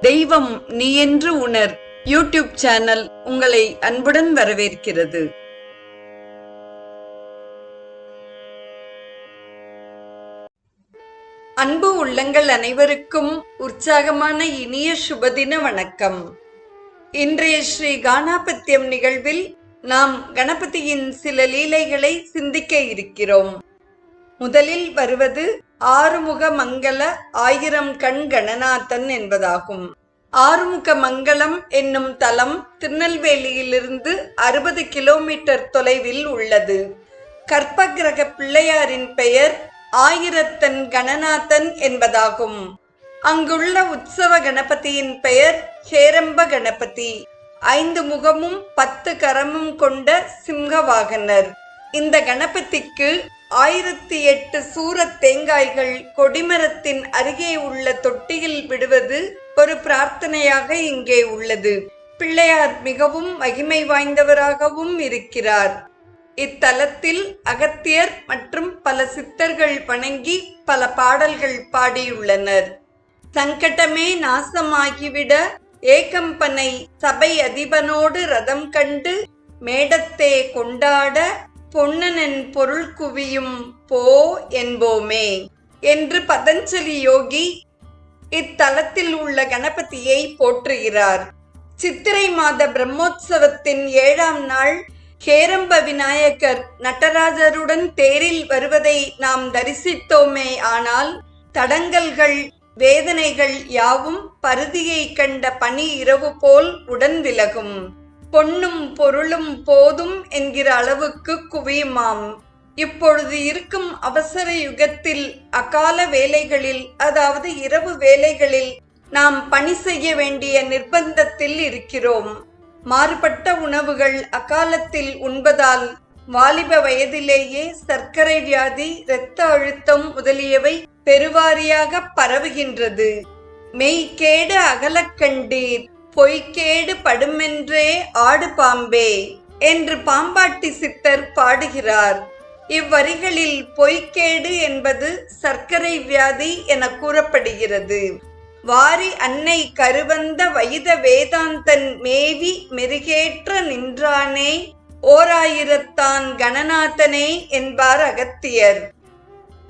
தெய்வம் நீ என்று உணர். யூடியூப் சேனல் உங்களை அன்புடன் வரவேற்கிறது. அன்பு உள்ளங்கள் அனைவருக்கும் உற்சாகமான இனிய சுபதின வணக்கம். இன்றைய ஸ்ரீ கானாபத்தியம் நிகழ்வில் நாம் கணபதியின் சில லீலைகளை சிந்திக்க இருக்கிறோம். முதலில் வருவது ஆறுமுக மங்கள ஆயிரம் கண் கணநாதன் என்பதாகும். ஆறுமுக மங்களம் என்னும் தலம் திருநெல்வேலியிலிருந்து அறுபது கிலோமீட்டர் தொலைவில் உள்ளது. கற்பகிரக பிள்ளையாரின் பெயர் ஆயிரத்தன் கணநாதன் என்பதாகும். அங்குள்ள உற்சவ கணபதியின் பெயர் ஹேரம்ப கணபதி. ஐந்து முகமும் பத்து கரமும் கொண்ட சிம்ஹவாகனர். இந்த கணபதிக்கு ஆயிரத்தி எட்டு சூரத் தேங்காய்கள் கொடிமரத்தின் அருகே உள்ள தொட்டியில் விடுவது ஒரு பிரார்த்தனையாக இங்கே உள்ளது. பிள்ளையார் மிகவும் மகிமை வாய்ந்தவராகவும் இருக்கிறார். இத்தலத்தில் அகத்தியர் மற்றும் பல சித்தர்கள் வணங்கி பல பாடல்கள் பாடியுள்ளனர். சங்கடமே நாசமாகிவிட ஏகம்பனை சபை அதிபனோடு ரதம் கண்டு மேடத்தே கொண்டாட பொன்னனன் பொருள் குவியும் போ என்போமே. என்று பதஞ்சலி யோகி இத்தலத்தில் உள்ள கணபதியை போற்றுகிறார். சித்திரை மாத பிரம்மோற்சவத்தின் ஏழாம் நாள் கேரம்ப விநாயகர் நடராஜருடன் தேரில் வருவதை நாம் தரிசித்தோமே. ஆனால் தடங்கல்கள் வேதனைகள் யாவும் பருதியை கண்ட பனி இரவு போல் உடன் விலகும் பொன்னும் பொருளும் போதும் என்கிற அளவுக்கு குவியுமாம். இப்பொழுது இருக்கும் அவசர யுகத்தில் அகால வேலைகளில் அதாவது இரவு வேலைகளில் நாம் பணி செய்ய வேண்டிய நிர்பந்தத்தில் இருக்கிறோம். மாறுபட்ட உணவுகள் அகாலத்தில் உண்பதால் வாலிப வயதிலேயே சர்க்கரை வியாதி இரத்த அழுத்தம் முதலியவை பெருவாரியாக பரவுகின்றது. மெய்கேடு அகலக்கண்டீர் பொய்க்கேடு படுமென்றே ஆடு பாம்பே என்று பாம்பாட்டி சித்தர் பாடுகிறார். இவ்வரிகளில் பொய்க்கேடு என்பது சர்க்கரை வியாதி என கூறப்படுகிறது. வாரி அன்னை கருவந்த வயித வேதாந்தன் மேவி மெருகேற்ற நின்றானே ஓராயிரத்தான் கணநாதனே என்பார் அகத்தியர்.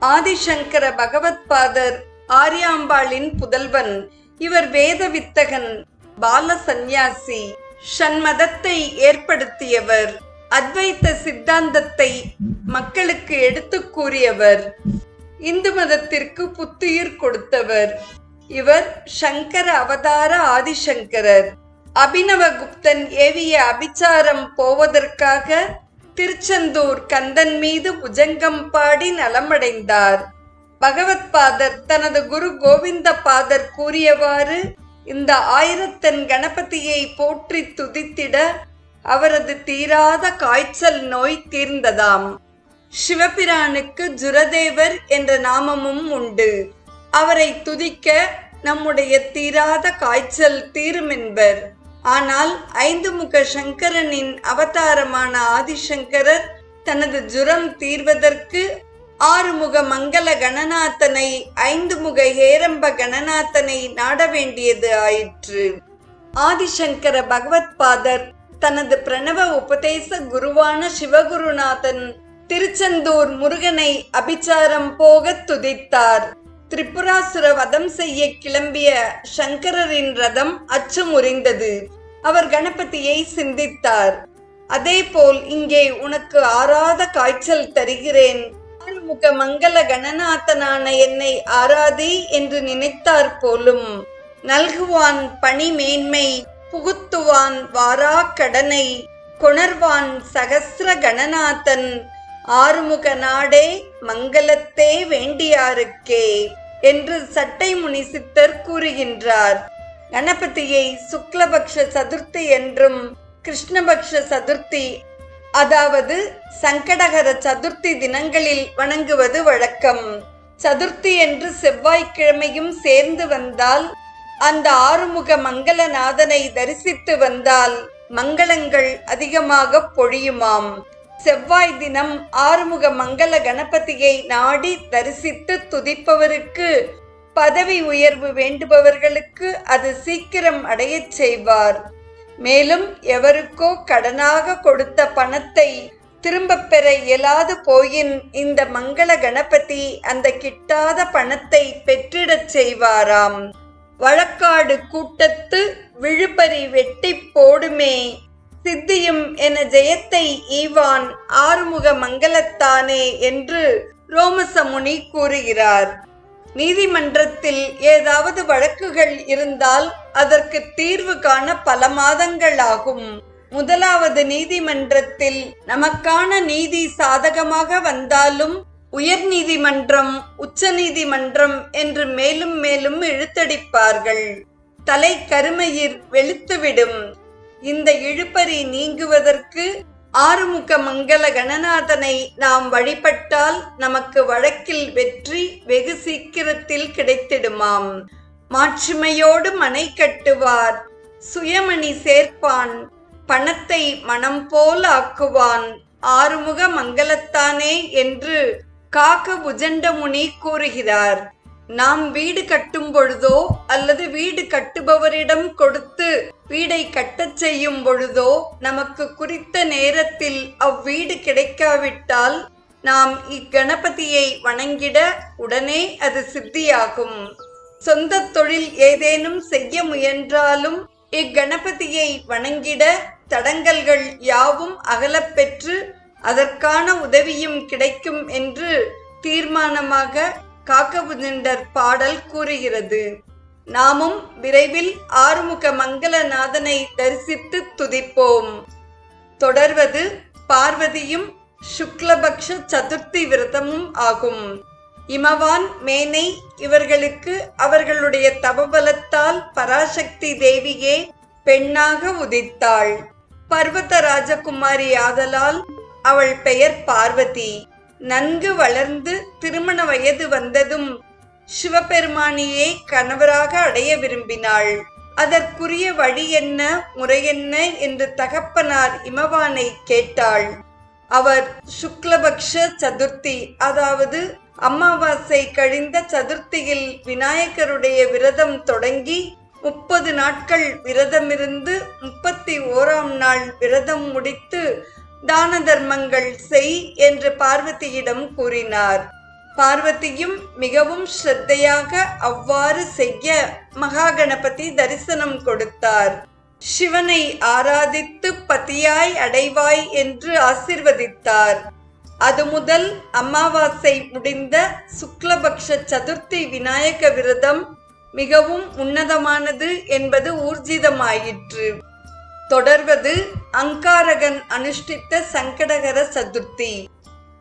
ஆதிசங்கர பகவத்பாதர் ஆரியாம்பாளின் புதல்வன் இவர் வேத வித்தகன் பால சந்நியாசி ஷண்மதத்தை ஏற்படுத்தியவர். அத்வைத்த சித்தாந்தத்தை மக்களுக்கு எடுத்துக் கூறியவர். இந்து மதத்திற்கு புத்துயிர் கொடுத்தவர். இவர் சங்கர அவதார ஆதிசங்கரர். அபினவகுப்தன் ஏவிய அபிச்சாரம் போவதற்காக திருச்செந்தூர் கந்தன் மீது புஜங்கம் பாடி நலமடைந்தார். பகவத்பாதர் தனது குரு கோவிந்த பாதர் கூறியவாறு இந்த ஆயிரத்தன் கணபதியை போற்றி துதித்திட அவரது தீராத காய்ச்சல் நோய் தீர்ந்ததாம். சிவபிரானுக்கு ஜுரதேவர் என்ற நாமமும் உண்டு. அவரை துதிக்க நம்முடைய தீராத காய்ச்சல் தீருமென்பர். ஆனால் ஐந்து முக சங்கரனின் அவதாரமான ஆதிசங்கரர் தனது ஜுரம் தீர்வதற்கு ஆறுமுக மங்கள கணநாதனை ஐந்து முக ஹேரம்ப கணநாதனை நாட வேண்டியது ஆயிற்று. ஆதிசங்கர பகவத்பாதர் தனது பிரணவ உபதேச குருவான சிவகுருநாதன் திருச்செந்தூர் முருகனை அபிச்சாரம் போக துதித்தார். திரிபுராசுர வதம் செய்ய கிளம்பிய சங்கரரின் ரதம் அச்சுமுறிந்தது. அவர் கணபதியை சிந்தித்தார். அதேபோல் இங்கே உனக்கு ஆறாத காய்ச்சல் தருகிறேன். முக மங்கள கணநாதனான என்னை ஆராதி என்று நினைத்தார் போலும் நல்குவான் பணி மேன்மை புகுத்துவான் வாரா கடனை கொணர்வான் சகசிர கணநாதன் ஆறுமுக நாடே மங்களத்தே வேண்டியாருக்கே என்று சட்டை முனி சித்தர் கூறுகின்றார். கணபதியை சுக்லபக்ஷ சதுர்த்தி என்றும் கிருஷ்ணபக்ஷ சதுர்த்தி அதாவது சங்கடகர சதுர்த்தி தினங்களில் வணங்குவது வழக்கம். சதுர்த்தி என்று செவ்வாய்க்கிழமையும் சேர்ந்து வந்தால் அந்த ஆறுமுக மங்களநாதனை தரிசித்து வந்தால் மங்களங்கள் அதிகமாக பொழியுமாம். செவ்வாய் தினம் ஆறுமுக மங்கள கணபதியை நாடி தரிசித்து துதிப்பவருக்கு பதவி உயர்வு வேண்டுபவர்களுக்கு அது சீக்கிரம் அடையச் செய்வார். மேலும் எவருக்கோ கடனாக கொடுத்த பணத்தை திரும்பப் பெற இயலாது போயின் இந்த மங்கள கணபதி அந்த கிட்டாத பணத்தை பெற்றிடச் செய்வாராம். வழக்காடு கூட்டத்து விழுபறி வெட்டி போடுமே. சித்தியும் என ஜெயத்தை ஈவான் ஆறுமுக மங்களத்தானே என்று ரோமசமுனி கூறுகிறார். நீதிமன்றத்தில் ஏதாவது வழக்குகள் இருந்தால் அதற்கு தீர்வு காண பல மாதங்கள் ஆகும் முதலாவது நீதிமன்றத்தில் நமக்கான நீதி சாதகமாக வந்தாலும் உயர் நீதிமன்றம் உச்ச நீதிமன்றம் என்று மேலும் மேலும் இழுத்தடிப்பார்கள். தலை கருமையிர் வெளுத்துவிடும். இந்த இழுப்பறி நீங்குவதற்கு ஆறுமுக மங்கள கணநாதனை நாம் வழிபட்டால் நமக்கு வழக்கில் வெற்றி வெகு சீக்கிரத்தில் கிடைத்திடுமாம். மாட்சிமையோடு மனை கட்டுவார். சுயமணி சேர்ப்பான். பணத்தை மனம் போல் ஆக்குவான். ஆறுமுக மங்களத்தானே என்று காக்க புஜண்டமுனி கூறுகிறார். நாம் வீடு கட்டும் பொழுதோ அல்லது வீடு கட்டுபவரிடம் கொடுத்து வீடை கட்டச் செய்யும் பொழுதோ நமக்கு குறித்த நேரத்தில் அவ்வீடு கிடைக்காவிட்டால் நாம் இக்கணபதியை வணங்கிட உடனே அது சித்தியாகும். சொந்த தொழில் ஏதேனும் செய்ய முயன்றாலும் இக்கணபதியை வணங்கிட தடங்கல்கள் யாவும் அகலப்பெற்று அதற்கான உதவியும் கிடைக்கும் என்று தீர்மானமாக காக்கபுஜண்டர் பாடல் கூறுகிறது. நாமும் விரைவில் ஆறுமுக மங்களநாதனை தரிசித்து துதிப்போம். தொடர்வது பார்வதியும் சுக்லபக்ஷ சதுர்த்தி விரதமும் ஆகும். இமவான் மேனை இவர்களுக்கு அவர்களுடைய தபபலத்தால் பராசக்தி தேவியே பெண்ணாக உதித்தாள். பர்வத ராஜகுமாரி ஆதலால் அவள் பெயர் பார்வதி. நன்கு வளர்ந்து திருமண வயது வந்ததும் சிவபெருமானியை கணவராக அடைய விரும்பினாள். அதற்குரிய வழி என்ன முறையென்ன என்று தகப்பனார் இமவானை கேட்டாள். அவர் சுக்லபக்ஷ சதுர்த்தி அதாவது அமாவாசை கழிந்த சதுர்த்தியில் விநாயகருடைய விரதம் தொடங்கி முப்பது நாட்கள் விரதமிருந்து முப்பத்தி ஓராம் நாள் விரதம் முடித்து தான தர்மங்கள் செய் என்று பார்வதியிடம் கூறினார். பார்வதியும் மிகவும் ஸ்ரத்தையாக அவ்வாறு செய்ய மகாகணபதி தரிசனம் கொடுத்தார். சிவனை ஆராதித்து பதியாய் அடைவாய் என்று ஆசிர்வதித்தார். அது முதல் அமாவாசை முடிந்த சுக்லபக்ஷ சதுர்த்தி விநாயக விரதம் மிகவும் உன்னதமானது என்பது ஊர்ஜிதமாயிற்று. தொடர்வது அங்காரகன் அனுஷ்டித்த சங்கடகர சதுர்த்தி.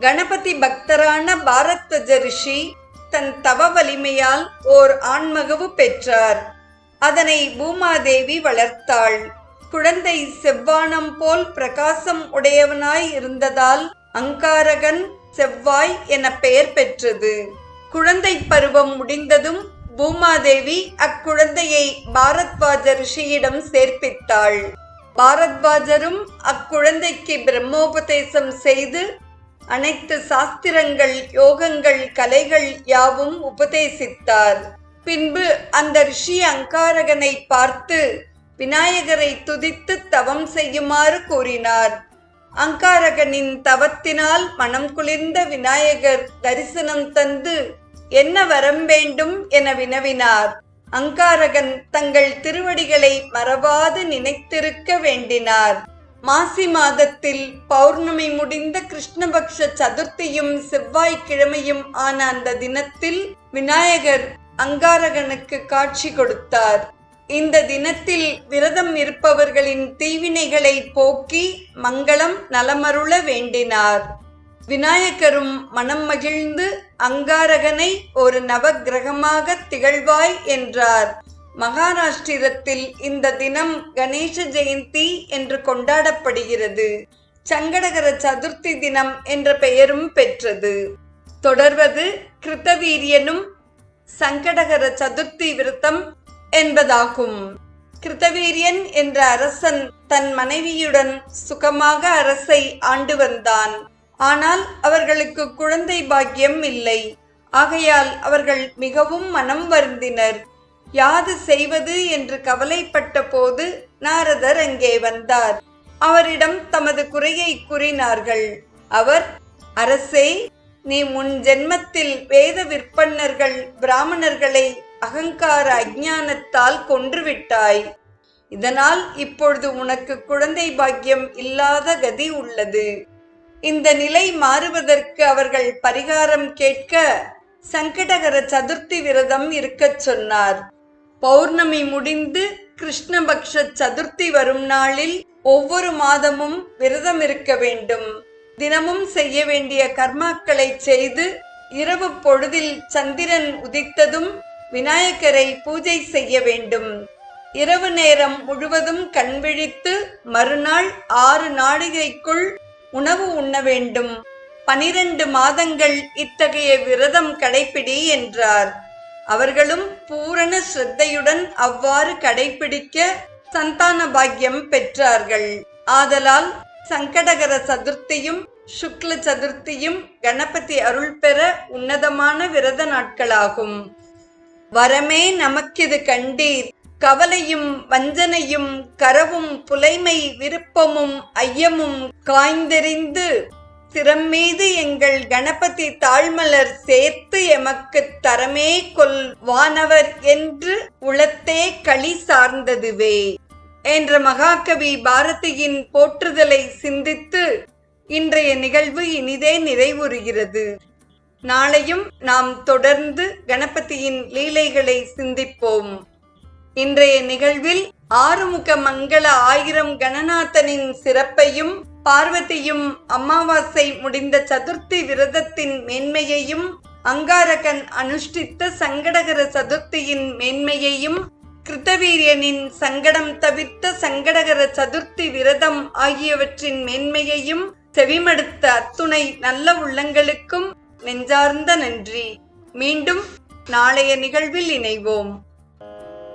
கணபதி பக்தரான பாரத்வஜ ரிஷி தன் தவ வலிமையால் ஓர் ஆண்மகவு பெற்றார். அதனை பூமாதேவி வளர்த்தாள். குழந்தை செவ்வானம் போல் பிரகாசம் உடையவனாய் இருந்ததால் அங்காரகன் செவ்வாய் என பெயர் பெற்றது. குழந்தை பருவம் முடிந்ததும் பூமாதேவி அக்குழந்தையை பாரத்வாஜ ரிஷியிடம் சேர்ப்பித்தாள். பாரத்வாஜரும் அக்குழந்தைக்கு பிரம்மோபதேசம் செய்து அனைத்து சாஸ்திரங்கள் யோகங்கள் கலைகள் யாவும் உபதேசித்தார். பின்பு அந்த ரிஷி அங்காரகனை பார்த்து விநாயகரை துதித்து தவம் செய்யுமாறு கூறினார். அங்காரகனின் தவத்தினால் மனம் குளிர்ந்த விநாயகர் தரிசனம் தந்து என்ன வரம் வேண்டும்? என வினவினார். அங்காரகன் தங்கள் திருவடிகளை மறவாது நினைத்திருக்க வேண்டினார். மாசி மாதத்தில் பௌர்ணமி முடிந்த கிருஷ்ணபக்ஷ சதுர்த்தியும் செவ்வாய்க்கிழமையும் ஆன அந்த தினத்தில் விநாயகர் அங்காரகனுக்கு காட்சி கொடுத்தார். இந்த தினத்தில் விரதம் இருப்பவர்களின் தீவினைகளை போக்கி மங்களம் நலமருள வேண்டினார். விநாயகரும் மனம் மகிழ்ந்து அங்காரகனை ஒரு நவக்கிரகமாக திகழ்வாய் என்றார். மகாராஷ்டிரத்தில் இந்த தினம் கணேச ஜெயந்தி என்று கொண்டாடப்படுகிறது. சங்கடகர சதுர்த்தி தினம் என்ற பெயரும் பெற்றது. தொடர்வது கிருத்தவீரியனும் சங்கடகர சதுர்த்தி விரதம் என்பதாகும். கிருத்தவீரியன் என்ற அரசன் தன் மனைவியுடன் சுகமாக அரசை ஆண்டு வந்தான். ஆனால் அவர்களுக்கு குழந்தை பாக்கியம் இல்லை. ஆகையால் அவர்கள் மிகவும் மனம் வருந்தினர். யாது செய்வது என்று கவலைப்பட்ட போது நாரதர் அங்கே வந்தார். அவரிடம் தமது குறையை கூறினார்கள். அவர் அரசே நீ முன் ஜென்மத்தில் வேத விற்பன்னர்கள் பிராமணர்களை அகங்கார அஜானத்தால் கொன்றுவிட்டாய். இதனால் இப்பொழுது உனக்கு குழந்தை பாக்கியம் இல்லாத கதி உள்ளது. இந்த நிலை மாறுவதற்கு அவர்கள் பரிகாரம் கேட்க சங்கடகர சதுர்த்தி விரதம் இருக்கச் சொன்னார். பௌர்ணமி முடிந்து கிருஷ்ணபக்ஷ சதுர்த்தி வரும் நாளில் ஒவ்வொரு மாதமும் விரதம் இருக்க வேண்டும். தினமும் செய்ய வேண்டிய கர்மாக்களை செய்து இரவு பொழுதில் சந்திரன் உதித்ததும் விநாயகரை பூஜை செய்ய வேண்டும். இரவு நேரம் முழுவதும் கண்விழித்து மறுநாள் ஆறு நாழிகைக்குள் உணவு உண்ண வேண்டும். பனிரெண்டு மாதங்கள் இத்தகைய விரதம் கடைப்பிடி என்றார். அவர்களும் பூரண ஸ்ரத்தையுடன் அவ்வாறு கடைபிடிக்க சந்தான பாக்கியம் பெற்றார்கள். ஆதலால் சங்கடகர சதுர்த்தியும் சுக்ல சதுர்த்தியும் கணபதி அருள் பெற உன்னதமான விரத நாட்களாகும். வரமே நமக்கிது கண்டீர். கவலையும் வஞ்சனையும் கரவும் புலைமை விருப்பமும் ஐயமும் காய்ந்தெறிந்து திறம்மீது மீது எங்கள் கணபதி தாழ்மலர் சேர்த்து எமக்கு தரமே கொல் வானவர் என்று உளத்தே களி சார்ந்ததுவே என்ற மகாகவி பாரதியின் போற்றுதலை சிந்தித்து இன்றைய நிகழ்வு இனிதே நிறைவுறுகிறது. நாளையும் நாம் தொடர்ந்து கணபதியின் லீலைகளை சிந்திப்போம். இன்றைய நிகழ்வில் ஆறுமுக மங்கள ஆயிரம் கணநாதனின் சிறப்பையும் பார்வதியும் அமாவாசை முடிந்த சதுர்த்தி விரதத்தின் மேன்மையையும் அங்காரகன் அனுஷ்டித்த சங்கடகர சதுர்த்தியின் மேன்மையையும் கிருத்தவீரியனின் சங்கடம் தவிர்த்த சங்கடகர சதுர்த்தி விரதம் ஆகியவற்றின் மேன்மையையும் செவிமடுத்த அத்துணை நல்ல உள்ளங்களுக்கும் நெஞ்சார்ந்த நன்றி. மீண்டும் நாளைய நிகழ்வில் இணைவோம்.